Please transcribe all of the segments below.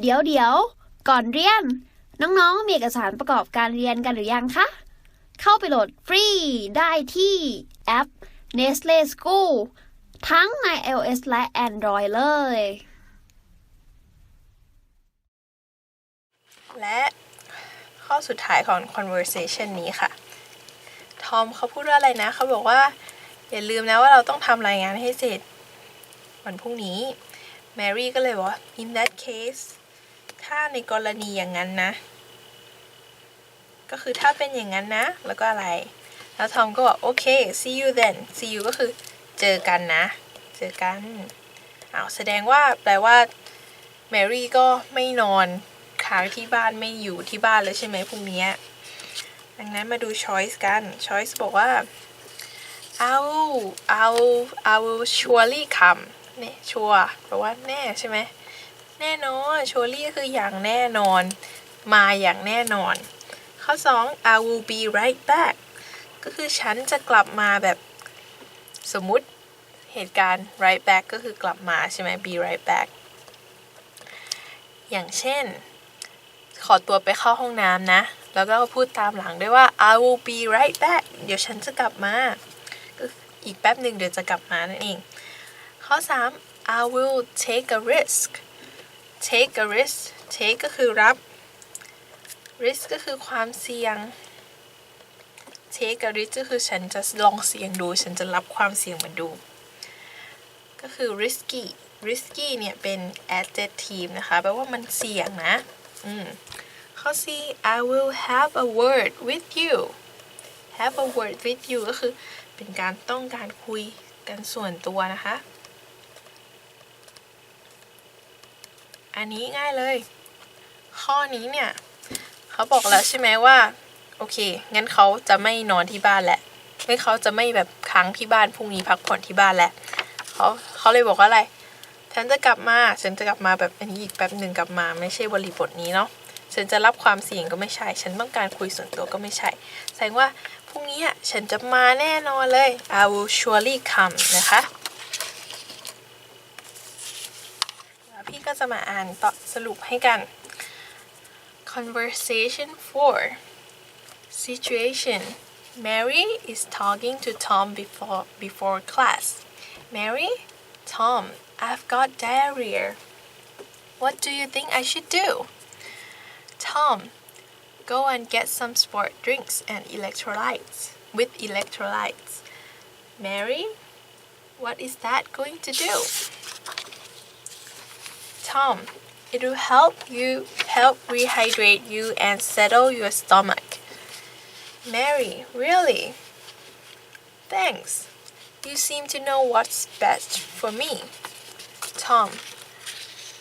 เดี๋ยวเดี๋ยว ก่อนเรียน น้องๆ มีเอกสารประกอบการเรียนกันหรือยังคะ เข้าไปโหลดฟรีได้ที่แอป Nestle School ทั้งใน iOS และ Android เลย และข้อสุดท้ายของ conversation นี้ค่ะ ทอมเขาพูดว่าอะไรนะ เขาบอกว่า อย่าลืมนะว่าเราต้องทำรายงานให้เสร็จ วันพรุ่งนี้ แมรี่ก็เลยบอกว่า in that case ถ้าในกรณีอย่างนั้นนะ ก็คือถ้าเป็นอย่างนั้นนะ แล้วก็อะไร แล้วทอมก็บอกโอเค see you then see you ก็คือเจอกันนะ เจอกันอ้าวแสดงว่าแปลว่าแมรี่ก็ไม่นอนค้างที่บ้านไม่อยู่ที่บ้านเลยใช่ไหมพรุ่งนี้ดังนั้นมาดู choice กัน choice บอกว่า I will I will I will surely come เนี่ยชัวแปลว่าแน่ใช่ไหม แน่นอน surely ก็คืออย่างแน่นอน มาอย่างแน่นอน ข้อ 2 I will be right back ก็คือฉันจะกลับมาแบบสมมุติเหตุการณ์ right back ก็คือกลับมาใช่ไหม be right back อย่างเช่น ขอตัวไปเข้าห้องน้ำนะ แล้วก็พูดตามหลังด้วยว่า I will be right back เดี๋ยวฉันจะกลับมาก็อีกแป๊บหนึ่งเดี๋ยวจะกลับมานั่นเอง ข้อ 3 I will take a risk take a risk take ก็คือรับ risk ก็คือความเสี่ยง take a risk ก็คือฉันจะลองเสี่ยงดู ฉันจะรับความเสี่ยงมาดู ก็คือ risky risky เนี่ยเป็น adjective นะคะแปลว่ามันเสี่ยงนะ อืมข้อ4 I will have a word with you have a word with you ก็คือเป็นการต้องการคุยกันส่วนตัวนะคะ อันนี้ง่ายเลย ข้อนี้เนี่ย เขาบอกแล้วใช่ไหมว่า โอเค งั้นเขาจะไม่นอนที่บ้านแหละ ไม่เขาจะไม่แบบค้างที่บ้านพรุ่งนี้พักผ่อนที่บ้านแหละเขาเขาเลยบอกว่าอะไร ฉันจะกลับมา ฉันจะกลับมาแบบอันนี้อีกแป๊บหนึ่งกลับมา ไม่ใช่บริบทนี้เนาะ ฉันจะรับความเสี่ยงก็ไม่ใช่ ฉันต้องการคุยส่วนตัวก็ไม่ใช่ แสดงว่าพรุ่งนี้ฉันจะมาแน่นอนเลย I will surely come นะคะ ก็จะมาอ่านต่อสรุปให้กัน conversation 4 situation Mary is talking to Tom before before class Mary Tom I've got diarrhea what do you think I should do Tom, go and get some sport drinks and electrolytes with electrolytes. Mary, what is that going to do? Tom, it will help you help rehydrate you and settle your stomach. Mary, really? Thanks. You seem to know what's best for me. Tom,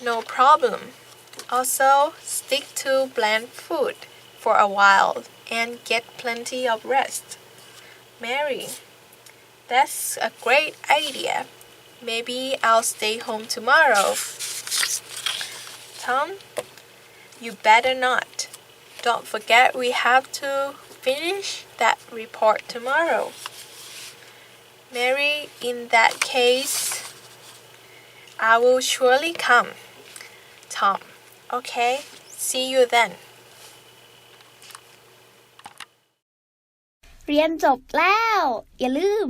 no problem. Also, stick to bland food for a while and get plenty of rest. Mary, that's a great idea. Maybe I'll stay home tomorrow Tom, you better not. Don't forget we have to finish that report tomorrow. Mary, in that case, I will surely come. Tom, okay, see you then. เรียนจบแล้ว อย่าลืม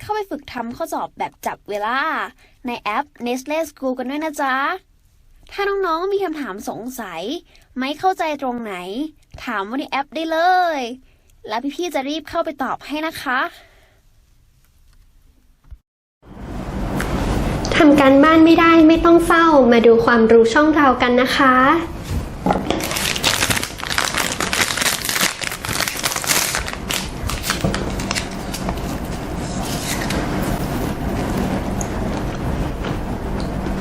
เข้าไปฝึกทำข้อสอบแบบจับเวลา ในแอป Nestle School กันด้วยนะจ๊ะ ถ้าน้องๆมีคำถามสงสัย ไม่เข้าใจตรงไหน ถามวันในแอปได้เลย แล้วพี่ๆจะรีบเข้าไปตอบให้นะคะทำการบ้านไม่ได้ไม่ต้องเศร้ามาดูความรู้ช่องเรากันนะคะ